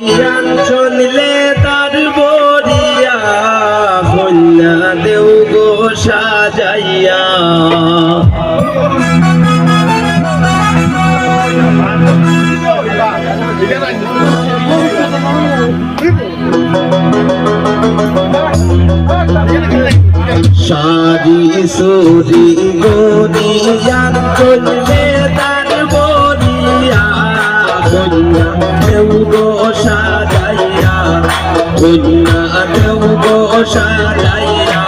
চললে তার বরিয়া কন্যা দেও গো সাজাইয়া। সারি সুরি গরিয়ান চললে তার বরিয়া কন্যা দেও গো কন্যা দেও গো সাজাইয়া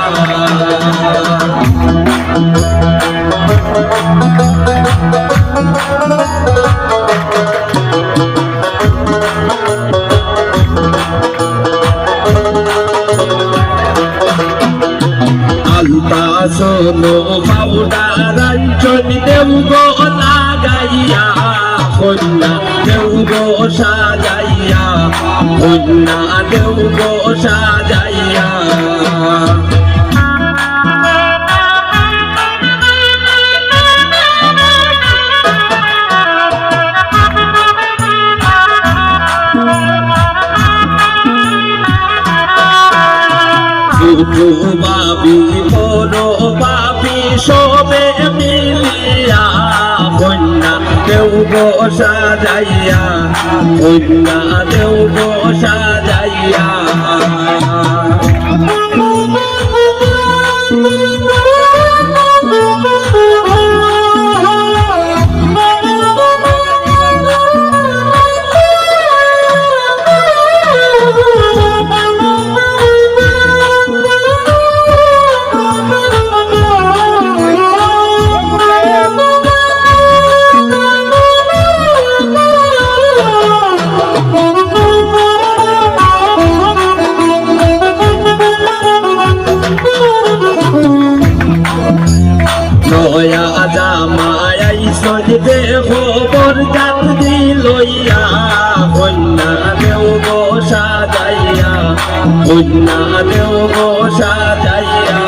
আলতা সোনো পাউডার অঞ্চল দেউ গো লাগাইয়া কন্যা দেউ গো সাজাইয়া কন্যা দেউ গো সাজাইয়া। বাবি বড় বাবি সবে কন্যা গো সাজাইয়া কন্যা দেউ সাজাইয়া কন্যা দেও গো সাজাইয়া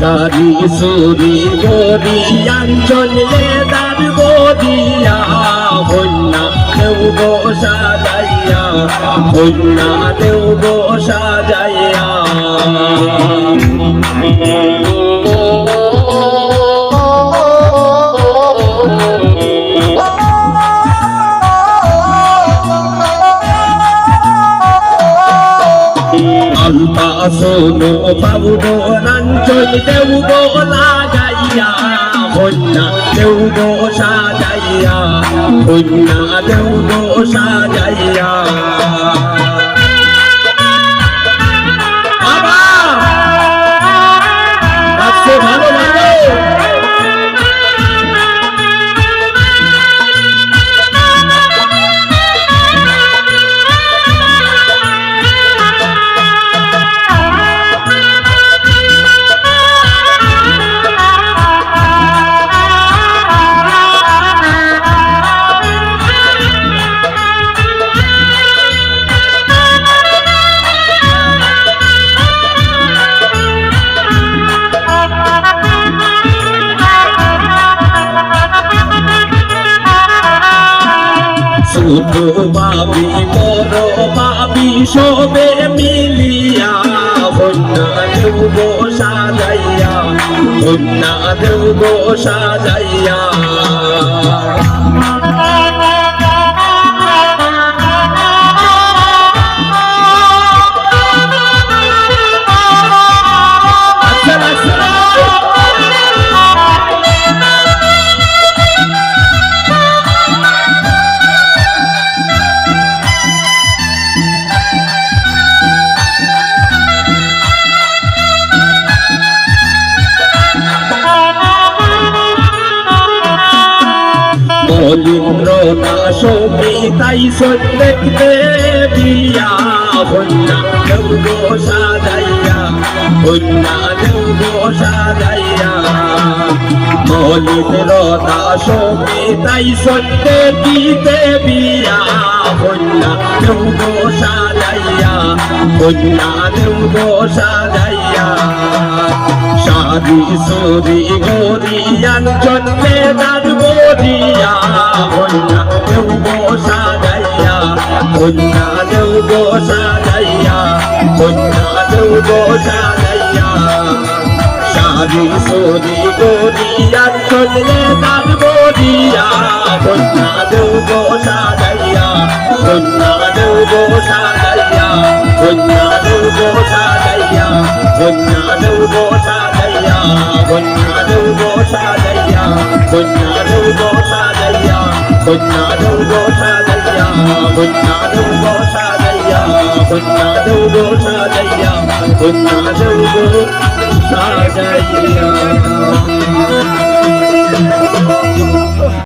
সারি সুরি গরিয়াঞ্চল দার গরিয়া কন্যা দেও গো সাজাইয়া কন্যা দেও গো সাজাইয়া আলতা সোনো পাউডো রাঞ্চল দেউ গো লাগাইয়া কন্যা দেউ গো সাজাইয়া কন্যা ছোট বাবি বড় বাবি সবে মিলিয়া হন্যা দেব সাজাইয়া হন্যা দেব সাজাইয়া। কলিন্দ্র দাস পিতাই সত্যেক দেবিয়া হন্যা দেব সত্যে হন্যা দেব সাজাইয়া হন্যা দেব সাজাইয়া সারি সুরি গরিয়ান জন্মে দান গরিয়া কন্যা দেব সাজাইয়া কন্যা দেব সাজাইয়া কন্যা দেব সাজাইয়া সারি সুরি গরিয়ান জন্মে দান গরিয়া কন্যা দেব সাজাইয়া কন্যা দেব সাজাইয়া কন্যা দেব সাজাইয়া কন্যা দেব সাজাইয়া কন্যারৌ গোসাদয়া কন্যারৌ গোসাদয়া কন্যারৌ গোসাদয়া কন্যারৌ গোসাদয়া কন্যারৌ গোসাদয়া কন্যারৌ গোসাদয়া